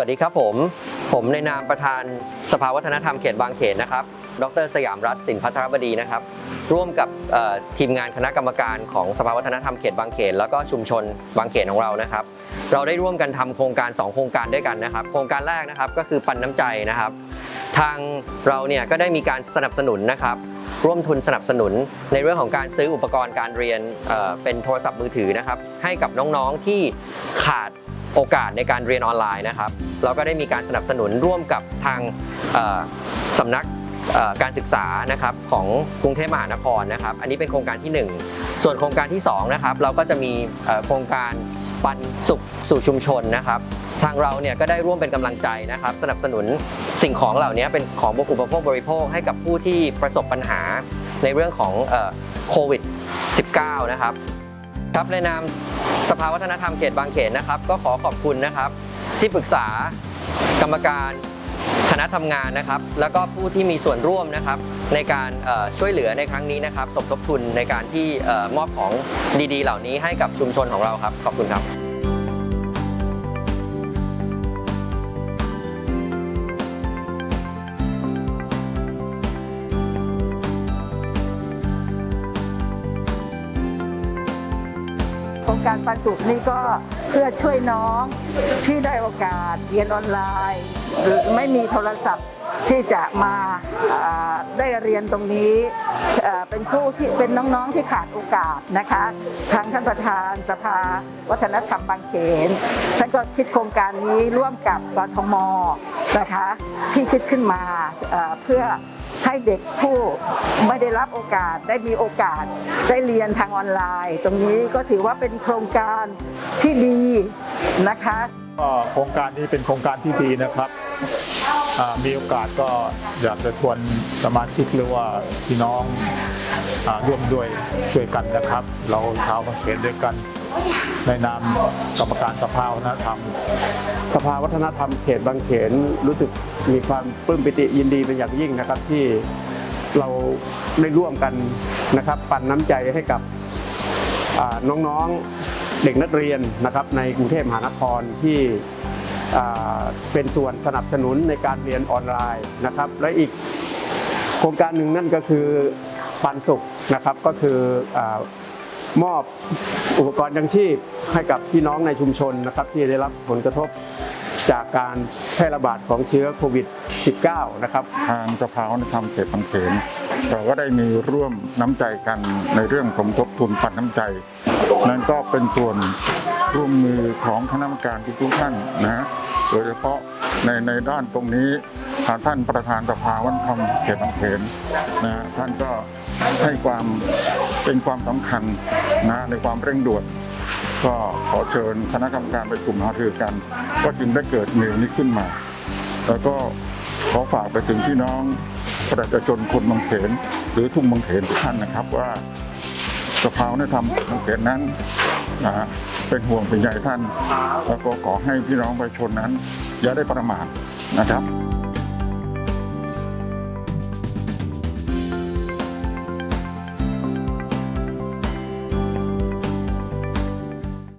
วัสดีครับผม ผมในนามประธานสภาวัฒนธรรมเขตบางเขนนะครับ ดรสยามรัตน์สินพัทรบดีนะครับ ร่วมกับทีมงานคณะกรรมการของสภาวัฒนธรรมเขตบางเขน แล้วก็ชุมชนบางเขนของเรานะครับ เราได้ร่วมกันทำโครงการ 2 โครงการด้วยกันนะครับ โครงการแรกนะครับก็คือปันน้ำใจนะครับ ทางเราเนี่ยก็ได้มีการสนับสนุนนะครับร่วมทุนสนับสนุนในเรื่องของการซื้ออุปกรณ์การเรียนเเป็นโทรศัพท์มือถือนะครับ ให้กับน้องๆที่ขาด โอกาสในการเรียนออนไลน์นะครับ เราก็ได้มีการสนับสนุนร่วมกับทางสำนักการศึกษานะครับของกรุงเทพมหานครนะครับ อันนี้เป็นโครงการที่ 1 ส่วนโครงการที่2นะครับเราก็จะมีโครงการปันสุขสู่ชุมชนนะครับ ทางเราเนี่ยก็ได้ร่วมเป็นกำลังใจนะครับ สนับสนุนสิ่งของเหล่านี้เป็นของอุปโภคบริโภคให้กับผู้ที่ประสบปัญหาในเรื่องของโควิด -19 นะครับ ครับในนามสภาวัฒนธรรมเขตบางเขนนะครับ ก็ขอขอบคุณนะครับ ที่ปรึกษากรรมการคณะทำงานนะครับ แล้วก็ผู้ที่มีส่วนร่วมนะครับ ในการช่วยเหลือในครั้งนี้นะครับ สมทบทุนในการที่มอบของดีๆ เหล่านี้ให้กับชุมชนของเราครับ ขอบคุณครับ รงการปันสุขนี่ก็เพื่อช่วยน้องที่ได้โอกาสเรียนออนไลน์หรือไม่มีโทรศัพท์ที่จะมาได้เรียนตรงนี้เป็นผู้ที่เป็นน้องๆที่ขาดโอกาสนะคะทางท่านประธานสภา วัฒนธรรมบางเขนท่านก็คิดโครงการนี้ร่วมกับกทมนะคะที่คิดขึ้นมาเพื่อ ให้เด็กผู้ไม่ได้รับโอกาสได้มีโอกาสได้เรียนทางออนไลน์ ตรงนี้ก็ถือว่าเป็นโครงการที่ดีนะคะก็โครงการนี้เป็นโครงการที่ดีนะครับมีโอกาสก็อยากจะชวนสมาชิกหรือว่าพี่น้องอร่วมด้วยช่วยกันนะครับ เราชาวบางเขนด้วยกัน ในนามกรรมการสภาวัฒนธรรม สภาวัฒนธรรมเขตบางเขนรู้สึกมีความปลื้มปิติยินดีเป็นอย่างยิ่งนะครับ ที่เราได้ร่วมกันนะครับ ปันน้ำใจให้กับน้องๆเด็กนักเรียนนะครับ ในกรุงเทพมหานครที่เป็นส่วนสนับสนุนในการเรียนออนไลน์นะครับ และอีกโครงการหนึ่งนั่นก็คือปันสุขนะครับก็คืออ มอบอุปกรณ์ยังชีพให้กับพี่น้องในชุมชนนะครับ ที่ได้รับผลกระทบจากการแพร่ระบาดของเชื้อโควิด -19 นะครับ ทางสภาวัฒนธรรมเขตบางเขนเราก็ได้มีร่วมน้ำใจกันในเรื่องสมทบทุนปันน้ำใจ นั่นก็เป็นส่วนร่วมมือของคณะกรรมการทุกท่านนะโดยเฉพาะในในด้านตรงนี้ทางท่านประธานสภาวันธรรมเขตบางเขนนะท่านก็ให้ความ เป็นความสำคัญนะในความเร่งด่วนก็ขอเชิญคณะกรรมการประชุมหารือกัน ก็จึงได้เกิดเมลนี้ขึ้นมา แล้วก็ขอฝากไปถึงพี่น้องประชาชนคนบางเขนหรือทุ่งบางเขนทุกท่านนะครับว่าสภาวนธรรมบางเขนนั้นนะเป็นห่วงเป็นใยท่าน แล้วก็ขอให้พี่น้องประชาชนนั้น อย่าได้ประมาทนะครับ